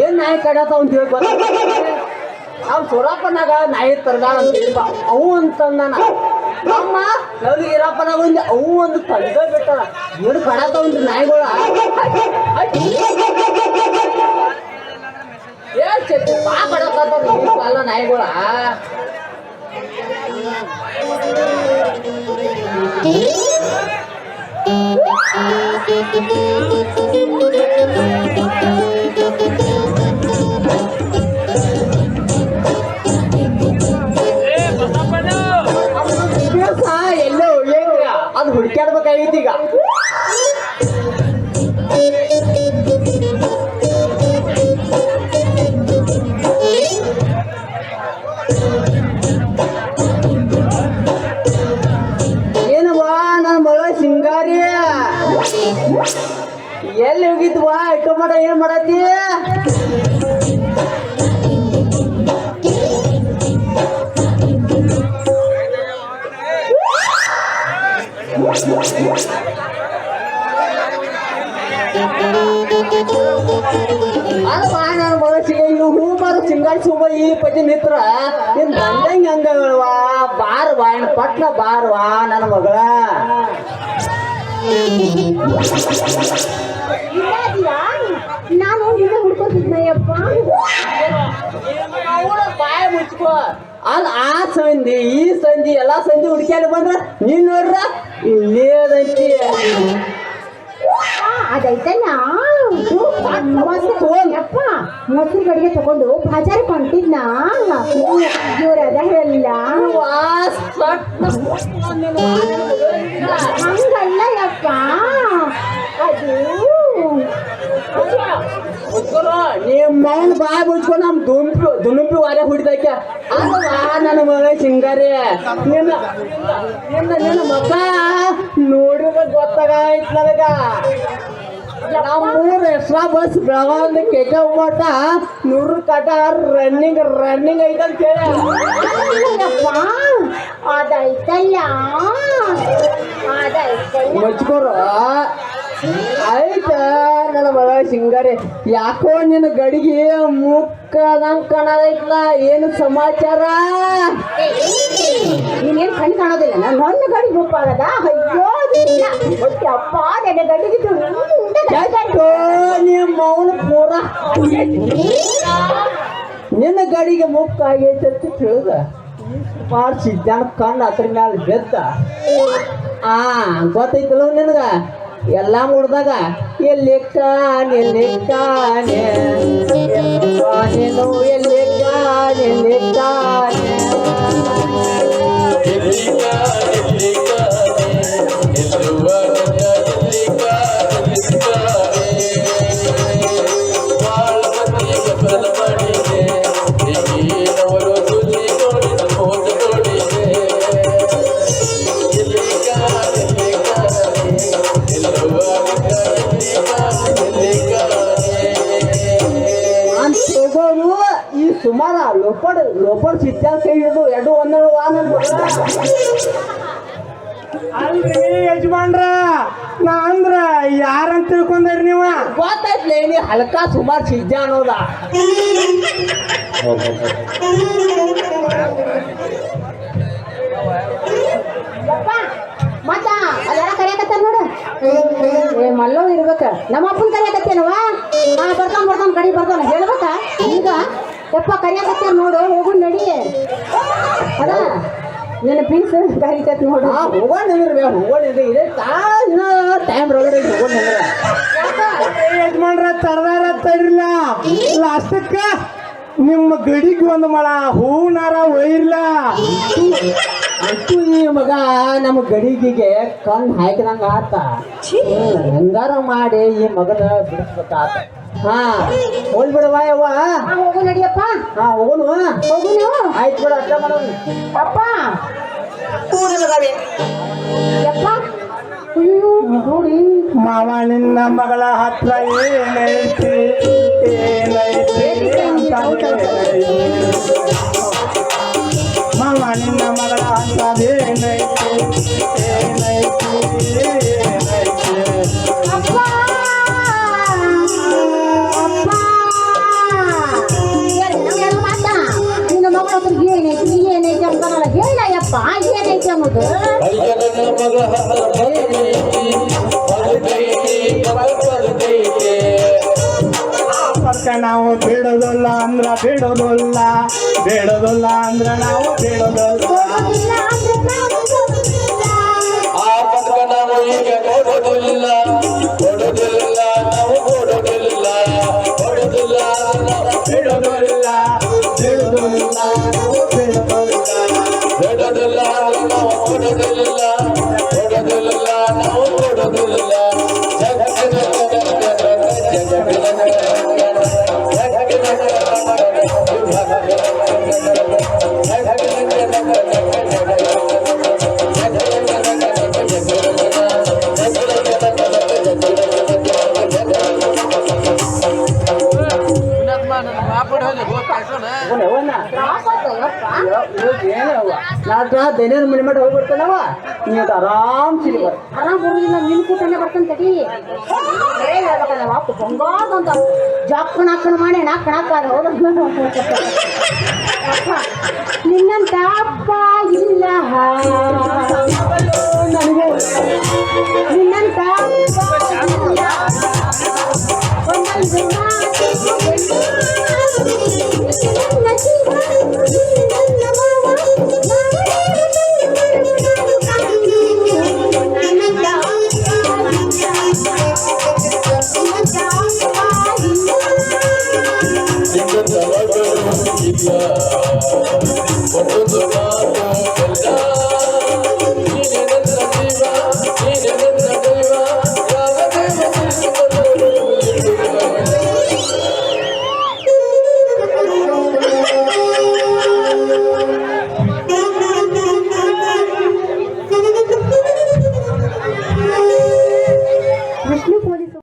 ಏನ್ ನಾಯಿ ಕಡತ ಅಂತ ಹೇಳಿ ಗೊತ್ತ? ಅವ್ನು ಸುರಪ್ಪನಾಗ ನಾಯಿ ತರದಾಳ ಅಂತ ಹೇಳಿ ಬಾ, ಅವು ಅಂತಂದಾನ ನಮ್ಮ ನವ್ಲಿ ಇರಪ್ಪನಾಗ ಒಂದು ಅವು ಒಂದು ತಡ್ದ ಬಿಟ್ಟಾರ ಏನು ಕಡತಾವಂದ್ರಿ ನಾಯಿಗಳ? ಏ ಚೆತ್ತಿ ಬಾ ಕಡಕತ್ತಾರ ಈ ಕಾಲ ನಾಯಿಗಳ ಎಲ್ಲಿ ಹೋಗಿದ್ವ? ಮಾಡ ಏನ್ ಮಾಡತ್ತಿ? ಅಲ್ವಾ ನನ್ನ ಮಗಳ ಸಿಗ ಇನ್ನು ಹೂ ಬಾರು ಸಿಂಗಾರಿ ಸುಬ್ಬ ಈ ಪತಿ ನಿತ್ರ. ನಿನ್ ಬಂದಂಗ ಹಂಗವಾ ಬಾರ್ವಾ ಏನ್ ಪಟ್ನ ಬಾರ್ವಾ ನನ್ನ ಮಗಳ. ನಾನು ನಿನ್ನ ಹುಡ್ಕೋತಿದ್ನಯ್ಯಪ್ಪ. ಬಾಯ ಮುಚ್ಕೋ. ಅದ್ ಆ ಸಂಧಿ ಈ ಸಂಧಿ ಎಲ್ಲಾ ಸಂಧಿ ಹುಡ್ಕ್ಯಾಡ ಬಂದ್ರ ನೀನ್ ನೋಡ್ರ ಇಲ್ಲೇದಂತಿ ಅದೈತಲ್ಲ. ಯಪ್ಪ ಮೊಸರು ಗಡಿಗೆ ತಗೊಂಡು ಬಾಜಾರ್ ಕೊಂಡಿದ್ನ ಇವ್ರ ಅದ ಹೇಳಿಲ್ಲ ಹಂಗಲ್ಲ ಯಪ್ಪ ಅದು ನಿಮ್ಮ ಮೌನ್ ಬಾಯ್ ಮುಚ್ಕೊಂಡು ನಮ್ ದುಂಪಿ ದುನುಂಪಿ ವಾರೆ ಹುಡಿದಕ್ಕೆ ನನ್ನ ಮಗ ಸಿಂಗಾರಿ. ನಿನ್ನ ನಿನ್ನ ನಿನ್ನ ಮಗ ನೋಡಿದ್ರೆ ಗೊತ್ತಾಗಾಯ್ತು ನನಗ. ನಮ್ಮೂರ ಎಕ್ಸ್ಟ್ರಾ ಬಸ್ ಬೆಳಗಾವ್ ಕೆಟ್ಟ ಮಟ್ಟ ನೂರು ಕಟ ರನ್ನಿಂಗ್ ರನ್ನಿಂಗ್ ಐತಂತ ಹೇಳಿ. ಯಪ್ಪ ಅದೈತಲ್ಲ ಅದೈತಲ್ಲ ಮಚ್ಕೋರ. ಆಯ್ತ ನನ್ನ ಮಗ ಸಿಂಗಾರಿ ಯಾಕೋ ನಿನ್ನ ಗಡಿಗೆ ಮುಕ್ಕದಂಗ್ ಕಾಣೋದೈತ್ಲ ಏನು ಸಮಾಚಾರ? ನೀನೇನ್ ಕಣ್ ಕಾಣೋದಿಲ್ಲ? ನನ್ನ ನನ್ನ ಮುಪ್ಪ ಆಗದ? ಅಯ್ಯೋ ಒಟ್ಟು ಅಪ್ಪ ನನ್ನ ಗಡಿಗೆ ನೀ ನಿಮ್ಮ ಮೌನ ಪೂರ ನಿನ್ನ ಗಡಿಗೆ ಮುಕ್ಕಾಗೈತೆ ಅಂತ ತಿಳಿದ. ಮಾಡ್ಸಿದ್ದಾನ ಕಣ್ಣು ಅದ್ರ ಮೇಲೆ ಬೆದ್ದ. ಆ ಗೊತ್ತೈತಲ್ಲ ನಿನಗ? ಎಲ್ಲ ಮುಡ್ದಾಗ ಎಲ್ಲಿ ಕಾನೆ ಎಲ್ಲಿ ಕಾಣೆ ಕಾಣೆನು ಎಲ್ಲಿ ಕಾಣೆ ತಗೋರು ಈ ಸುಮಾರ ಲೋಪಡ್ ಲೋಪಡ್ ಸಿದ್ಧಾಂತ ಕೈ ಹಿಡಿದು ಎರಡು ಒಂದೆರಡು ವಾಹನ ಅಲ್ರಿ ಯಜಮಾನ್ರ ನಾ ಅಂದ್ರ ಯಾರಂತ ತಿಳ್ಕೊಂಡ್ರಿ ನೀವ? ಗೊತ್ತಾಯ್ತಲೇ ನೀ ಹಲ್ಕ ಸುಮಾರು ಸಿದ್ಧ ಅನ್ನೋದ. ಮತ್ತ ಅಲ್ಲೆಲ್ಲ ಕರಿಯಾಕತ್ತಾರ ನೋಡು. ಏ ಮಲ್ಲೋ ಇರ್ಬೇಕ. ನಮ್ಮ ಅಪ್ಪನ ಕರಿಯಾಕತ್ತೇನವ ಹಾ ಬರ್ತಾನ ಬರ್ತಾನ ಕಡಿ ಬರ್ತಾನ. ಹೇಳ್ಬೇಕ? ಯಪ್ಪ ಕರಿಯಕತ್ತೆ ನೋಡು ಹೋಗು ನಡಿ. ಅದ ನಿನ್ನ ಪೀಸ್ ಕರಿತೈತಿ ನೋಡು. ಹೋಗೋಣ ಅಂದ್ರೆ ಹೋಗೋಣ ಇದೆ ತಾನ ಟೈಮ್ ರಗಡೆ ಹೋಗೋಣ ಯಜಮಾನ್ರ ತರದಾರ ತರಿಲ್ಲ ಲಾಸ್ಟಕ್ಕ ನಿಮ್ಮ ಗಡಿಗೆ ಒಂದು ಮಳ ಹೂನಾರ ಒಯ್ಯಿಲ್ಲ ಅಂತೂ ಈ ಮಗ ನಮ್ಮ ಗಡಿಗಿಗೆ ಕಣ್ಣು ಹಾಕಿದಂಗ ಆತ. ಹೆಂಗಾರ ಮಾಡಿ ಈ ಮಗನ ಬಿಡಿಸ್ಬೇಕಾತ. ಹಾ. ಹೋಲ್ ಬಿಡವ ಯವ್ವ ಹಾ ಹೋಗು ನಡಿಯಪ್ಪ. ಹಾ ಹೋಗುನು. ಹೋಗು ನೀವು ಆಯ್ತು ಬಿಡ ಅಷ್ಟ ಮಾಡೋಣ ಅಪ್ಪ. ಯಪ್ಪ. ಅಯ್ಯೋ ನೋಡಿ. ಮಾವ ನಿನ್ನ ಮಗಳ ಹತ್ರ ಏನೈತಿ ಏನೈತಿ ಅಂತ. ಮಾವ ನಿನ್ನ ಅವ್ರಿಗೆ ನಾವು ಬೇಡದಲ್ಲ ಅಂದ್ರ ಬಿಡೋದಿಲ್ಲ ಬೇಡೋದಲ್ಲ ಅಂದ್ರ ನಾವು ಬಿಡೋದಿಲ್ಲ. ನಾವು ನಾ ದೈನೇನ ಮನೆ ಮಾಡಿ ಹೋಗ್ಬಿಡ್ತಾನವ ನೀವು ಆರಾಮ್ ಸಿಲಿ ಬರ್ ಆರಾಮ್ ನಿನ್ ಕೂಟನೆ ಬರ್ತಾನೆ ತಡಿ ಬಂಗಾದ ಅಂತ ನಿನ್ನಂತ ಅಪ್ಪ ಇಲ್ಲ ನನಗೆ ನಿನ್ನಂತ ಅಪ್ಪ.